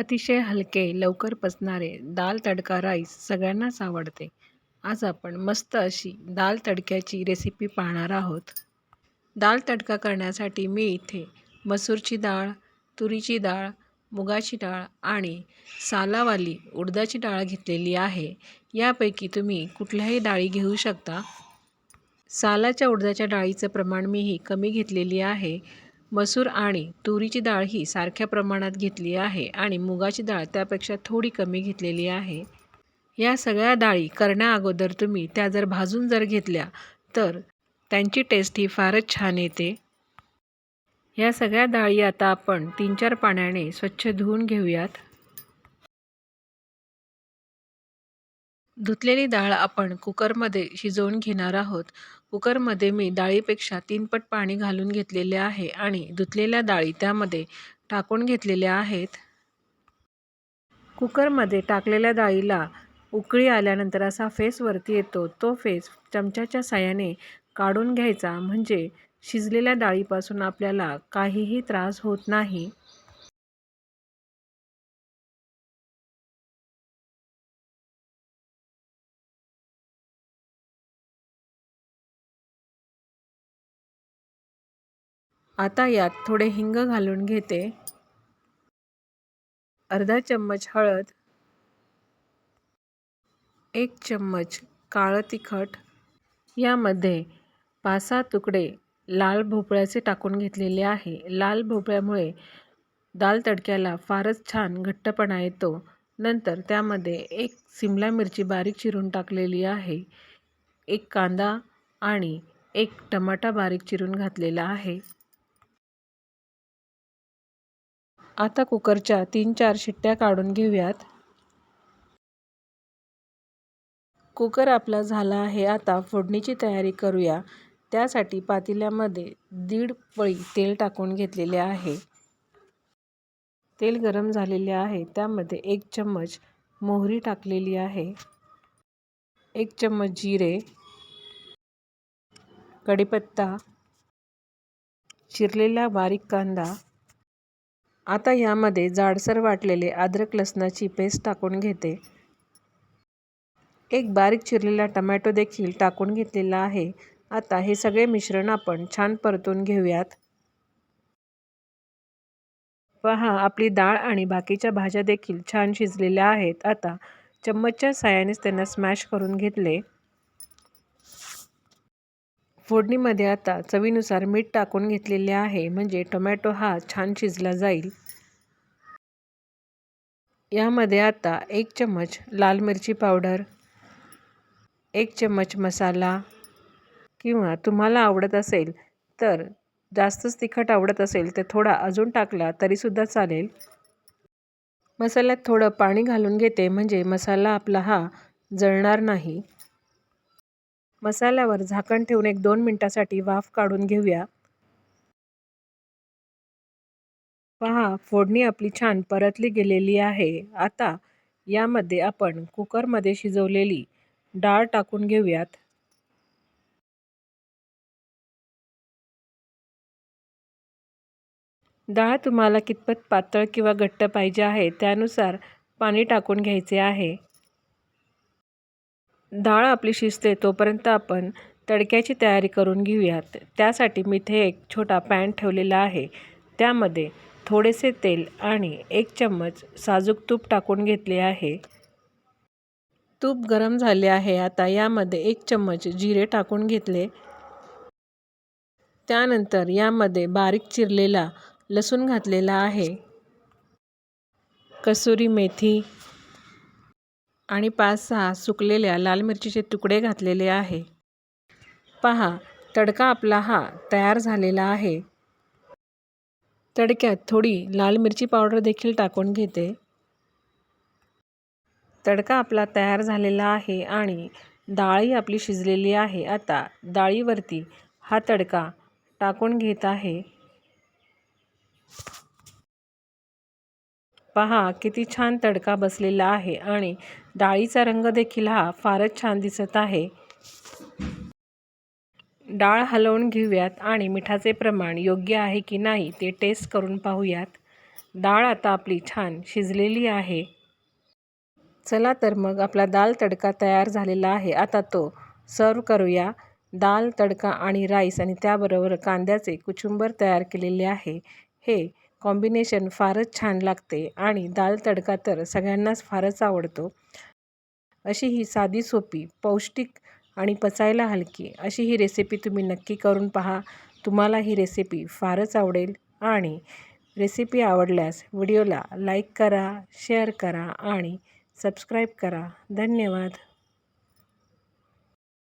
अतिशय हलके लवकर पचणारे दाल तडका राईस सगळ्यांनाच आवडते. आज आपण मस्त अशी दाल तडक्याची रेसिपी पाहणार आहोत. दाल तडका करण्यासाठी मी इथे मसूरची डाळ तुरीची डाळ मुगाची डाळ आणि सालावाली उडदाची डाळ घेतलेली आहे. यापैकी तुम्ही कुठल्याही डाळी घेऊ शकता. सालाच्या उडदाच्या डाळीचं प्रमाण मीही कमी घेतलेली आहे. मसूर आणि तुरीची डाळ ही सारख्या प्रमाणात घेतली आहे आणि मुगाची डाळ त्यापेक्षा थोडी कमी घेतलेली आहे. या सगळ्या डाळी करण्याअगोदर तुम्ही त्या जर भाजून जर घेतल्या तर त्यांची टेस्ट ही फारच छान येते. या सगळ्या डाळी आता आपण तीन चार पाण्याने स्वच्छ धुवून घेऊयात. धुतलेली डाळ आपण कुकरमध्ये शिजवून घेणार आहोत. कुकरमध्ये मी डाळीपेक्षा तीन पट पाणी घालून घेतलेले आहे आणि धुतलेल्या डाळी त्यामध्ये टाकून घेतलेल्या आहेत. कुकरमध्ये टाकलेल्या डाळीला उकळी आल्यानंतर असा फेस वरती येतो. तो फेस चमच्याच्या साह्याने काढून घ्यायचा. म्हणजे शिजलेल्या डाळीपासून आपल्याला काहीही त्रास होत नाही. आता यात थोडे हिंग घालून घेते. अर्धा चम्मच हळद. एक चम्मच काळं तिखट. यामध्ये पाच सहा तुकडे लाल भोपळ्याचे टाकून घेतलेले आहे. लाल भोपळ्यामुळे दाल तडक्याला फारच छान घट्टपणा येतो. नंतर त्यामध्ये एक सिमला मिरची बारीक चिरून टाकलेली आहे. एक कांदा आणि एक टमाटा बारीक चिरून घातलेला आहे. आता कुकरच्या तीन चार शिट्ट्या काढून घेऊयात. कुकर आपला झाला आहे. आता फोडणीची तयारी करूया. त्यासाठी पातेल्यामध्ये दीड पळी तेल टाकून घेतलेले आहे. तेल गरम झालेले आहे. त्यामध्ये एक चम्मच मोहरी टाकलेली आहे. एक चम्मच जिरे कढीपत्ता चिरलेला बारीक कांदा आता यामध्ये जाडसर वाटलेले अद्रक लसणाची पेस्ट टाकून घेते. एक बारीक चिरलेला टमॅटो देखील टाकून घेतलेला आहे. आता हे सगळे मिश्रण आपण छान परतून घेऊयात. पहा आपली डाळ आणि बाकीच्या भाज्या देखील छान शिजलेल्या आहेत. आता चम्मचच्या साह्यानेच त्यांना स्मॅश करून घेतले. फोडणीमध्ये आता चवीनुसार मीठ टाकून घेतलेले आहे. म्हणजे टोमॅटो हा छान शिजला जाईल. यामध्ये आता एक चम्मच लाल मिरची पावडर एक चम्मच मसाला किंवा तुम्हाला आवडत असेल तर जास्तच तिखट आवडत असेल तर थोडा अजून टाकला तरीसुद्धा चालेल. मसाल्यात थोडं पाणी घालून घेते. म्हणजे मसाला आपला हा जळणार नाही. मसाल्यावर झाकण ठेवून एक दोन मिनटासाठी वाफ काढून घेऊया. पहा फोडणी आपली छान परतली गेलेली आहे. आता यामध्ये आपण कुकरमध्ये शिजवलेली डाळ टाकून घेऊयात. डाळ तुम्हाला कितपत पातळ किंवा घट्ट पाहिजे आहे त्यानुसार पाणी टाकून घ्यायचे आहे. डाळ आपली शिजते तोपर्यंत आपण तडक्याची तयारी करून घेऊयात. त्यासाठी मी इथे एक छोटा पॅन ठेवलेला आहे. त्यामध्ये थोडेसे तेल आणि एक चम्मच साजूक तूप टाकून घेतले आहे. तूप गरम झाले आहे. आता यामध्ये एक चम्मच जिरे टाकून घेतले. त्यानंतर यामध्ये बारीक चिरलेला लसूण घातलेला आहे. कसुरी मेथी आणि पाच सहा सुकलेल्या लाल मिरचीचे तुकडे घातलेले आहे. पहा तडका आपला हा तयार झालेला आहे. तडक्यात थोडी लाल मिरची पावडर देखील टाकून घेते. तडका आपला तयार झालेला आहे आणि डाळी आपली शिजलेली आहे. आता डाळीवरती हा तडका टाकून घेत आहे. पहा किती छान तडका बसलेला आहे आणि डाळीचा रंग देखील हा फारच छान दिसत आहे. डाळ हलवून घेऊयात आणि मिठाचे प्रमाण योग्य आहे की नाही ते टेस्ट करून पाहूयात. डाळ आता आपली छान शिजलेली आहे. चला तर मग आपला दाल तडका तयार झालेला आहे. आता तो सर्व करूया. दाल तडका आणि राईस आणि त्याबरोबर कांद्याचे कुचुंबर तयार केलेले आहे. हे कॉम्बिनेशन फारच छान लागते आणि दाल तडका तर सगळ्यांनाच फारच आवडतो. अशी ही साधी सोपी पौष्टिक आणि पचायला हलकी अशी ही रेसिपी तुम्ही नक्की करून पहा. तुम्हाला ही रेसिपी फारच आवडेल आणि रेसिपी आवडल्यास व्हिडिओला लाईक करा शेअर करा आणि सबस्क्राईब करा. धन्यवाद.